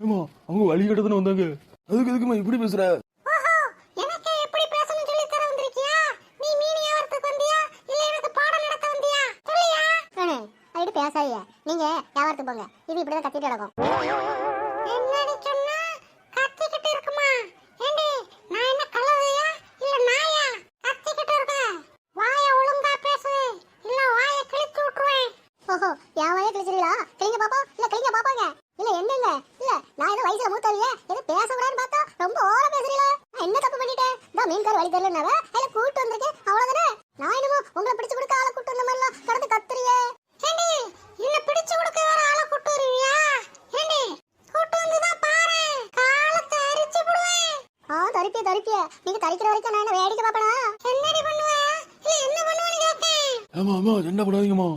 ஏமா அவங்க வழி கட்டதானே வந்தாங்க. அதுக்கு எதுக்குமா இப்படி பேசுற? எனக்கு எப்படி பேசணும் சொல்லி தர வந்திருக்கியா? நீ மீன் வியாபாரத்துக்கு வந்தியா? இல்ல எனக்கு பாடம் நடத்த வந்தியா? சொல்லியா? அப்படி பேசாதீங்க. நீங்க வியாபாரத்துக்கு போங்க. இது இப்படிதான் கத்திட்டு கிடக்கும். என்னடி சொன்னா? கத்திக்கிட்டு இருக்குமா? ஏண்டி நான் என்ன கழுதையா இல்ல நாயா? கத்திக்கிட்டு இருக்க. வாய ஒழுங்கா பேசு. இல்ல வாய கிழிச்சு விட்டுருவேன். ஓஹோ என் வாய கிழிச்சிருவீங்களா கிளிங்க பாப்போம் இல்ல கிளிங்க பாப்பாங்க இல்ல என்னங்க இல்ல நான் ஏதோ வயசுல மூத்தவிய ஏதோ பேசக்கூடாதுன்னு பார்த்தா ரொம்ப ஓர பேசுறீங்களா. என்ன தப்பு பண்ணிட்டேன்? இந்த மீன்கார் வழி தெரியலனால அதுல கூட்டு வந்திருக்கேன் அவ்வளவுதானே? நான் என்னமோ உங்களை பிடிச்சு கொடுக்க ஆளை கூட்டு வந்த மாதிரிலாம் கடந்து கத்துறியே ஏண்டி என்ன பிடிச்சு கொடுக்க வேற ஆளை கூட்டு வருவியா ஏண்டி கூட்டு வந்து தான் பாரு. காலத்தை அரிச்சு விடுவேன் ஆ தரிப்பிய தரிப்பிய. நீங்க தரிக்கிற வரைக்கும் நான் என்ன வேடிக்கை பாப்பனா என்னடி பண்ணுவேன் இல்ல என்ன பண்ணுவேன்னு கேட்கேன் ஆமா ஆமா என்ன பண்ணாதீங்கம்மா.